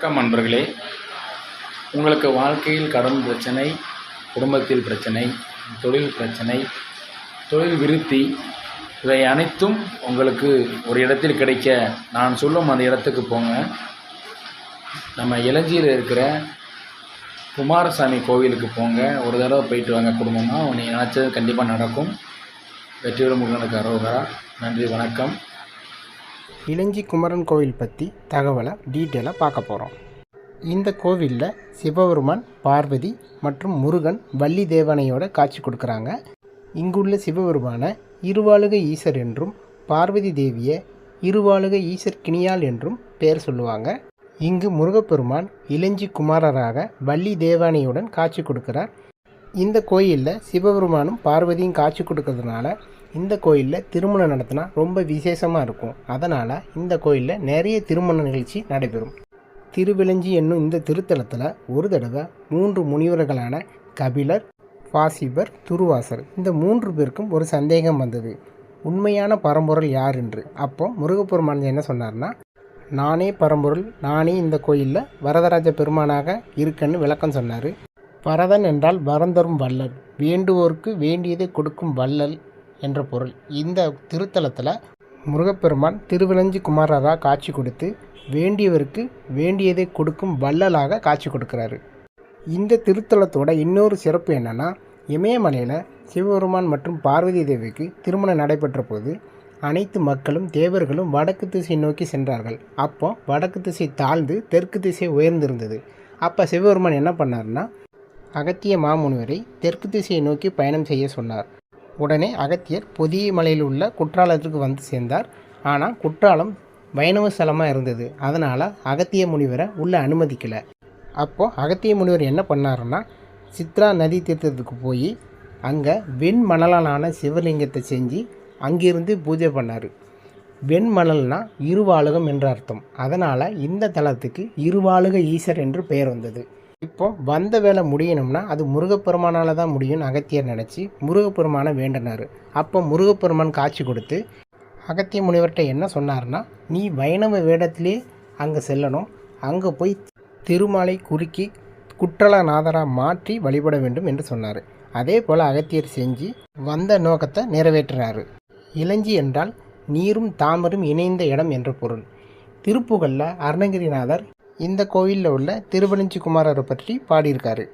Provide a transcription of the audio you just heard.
வணக்கம் நண்பர்களே உங்களுக்கு வாழ்க்கையில் கடன் பிரச்சனை குடும்பத்தில் பிரச்சனை தொழில் பிரச்சனை தொழில் விருத்தி இவை அனைத்தும் உங்களுக்கு ஒரு இடத்தில் கிடைக்க நான் சொல்லும் அந்த இடத்துக்கு போங்க. நம்ம இளஞ்சியில் இருக்கிற குமாரசாமி கோவிலுக்கு போங்க. ஒரு தடவை போயிட்டு வாங்க குடும்பமாக உன்னை நினச்சது கண்டிப்பாக நடக்கும். வெற்றியுடன் முருகனுக்கு அரோகரா. நன்றி வணக்கம். இளஞ்சி குமரன் கோவில் பற்றி தகவலை டீட்டெயிலாக பார்க்க போகிறோம் இந்த கோவிலில் சிவபெருமான் பார்வதி மற்றும் முருகன் வள்ளி தேவனையோட காட்சி கொடுக்குறாங்க. இங்குள்ள சிவபெருமானை இருவாளுக ஈசர் என்றும் பார்வதி தேவியை இருவாளுக ஈசர் கிணியால் என்றும் பெயர் சொல்லுவாங்க. இங்கு முருகப்பெருமான் இளஞ்சி குமாரராக வள்ளி தேவானையுடன் காட்சி கொடுக்கிறார். இந்த கோயிலில் சிவபெருமானும் பார்வதியும் காட்சி கொடுக்கறதுனால இந்த கோயிலில் திருமணம் நடத்தினா ரொம்ப விசேஷமாக இருக்கும். அதனால் இந்த கோயிலில் நிறைய திருமண நிகழ்ச்சி நடைபெறும். திருவிளஞ்சி என்னும் இந்த திருத்தலத்தில் ஒரு தடவை மூன்று முனிவர்களான கபிலர் பாசிபர் துருவாசர் இந்த மூன்று பேருக்கும் ஒரு சந்தேகம் வந்தது. உண்மையான பரம்பொருள் யார் என்று. அப்போ முருகப்பெருமான் என்ன சொன்னார்னா நானே பரம்பொருள் நானே இந்த கோயிலில் வரதராஜ பெருமானாக இருக்கேன்னு விளக்கம் சொன்னார். பரதன் என்றால் வரந்தரும் வள்ளல். வேண்டுவோருக்கு வேண்டியதை கொடுக்கும் வள்ளல் என்ற பொருள். இந்த திருத்தலத்தில் முருகப்பெருமான் திருவிளஞ்சி குமாரராக காட்சி கொடுத்து வேண்டியவருக்கு வேண்டியதை கொடுக்கும் வள்ளலாக காட்சி கொடுக்குறாரு. இந்த திருத்தலத்தோட இன்னொரு சிறப்பு என்னென்னா இமயமலையில் சிவபெருமான் மற்றும் பார்வதி தேவிக்கு திருமணம் நடைபெற்ற போது அனைத்து மக்களும் தேவர்களும் வடக்கு திசை நோக்கி சென்றார்கள். அப்போ வடக்கு திசை தாழ்ந்து தெற்கு திசை உயர்ந்திருந்தது. அப்போ சிவபெருமான் என்ன பண்ணார்னா அகத்திய மாமுனிவரை தெற்கு திசையை நோக்கி பயணம் செய்ய சொன்னார். உடனே அகத்தியர் பொதிய மலையில் உள்ள குற்றாலத்திற்கு வந்து சேர்ந்தார். ஆனால் குற்றாலம் வைணவ ஸ்தலமாக இருந்தது. அதனால் அகத்திய முனிவரை உள்ளே அனுமதிக்கலை. அப்போது அகத்திய முனிவர் என்ன பண்ணாருன்னா சித்ரா நதி தீர்த்தத்துக்கு போய் அங்கே வெண்மணலாலான சிவலிங்கத்தை செஞ்சு அங்கிருந்து பூஜை பண்ணார். வெண்மணல்னா இருவாளுகம் என்ற அர்த்தம். அதனால் இந்த தலத்துக்கு இருவாளுக ஈசர் என்று பெயர் வந்தது. இப்போ வந்த வேலை முடியணும்னா அது முருகப்பெருமானால தான் முடியும்னு அகத்தியர் நினச்சி முருகப்பெருமானை வேண்டினார். அப்போ முருகப்பெருமான் காட்சி கொடுத்து அகத்திய முனிவர்கிட்ட என்ன சொன்னார்னா நீ வைணவ வேடத்திலே அங்கே செல்லணும். அங்கே போய் திருமாலை குறுக்கி குற்றலநாதராக மாற்றி வழிபட வேண்டும் என்று சொன்னார். அதே போல் அகத்தியர் செஞ்சு வந்த நோக்கத்தை நிறைவேற்றினார் இளஞ்சி என்றால் நீரும் தாமரும் இணைந்த இடம் என்ற பொருள். திருப்புகழில் அருணகிரிநாதர் இந்த கோயிலில் உள்ள திருவலிஞ்சி குமாரரை பற்றி பாடியிருக்காரு.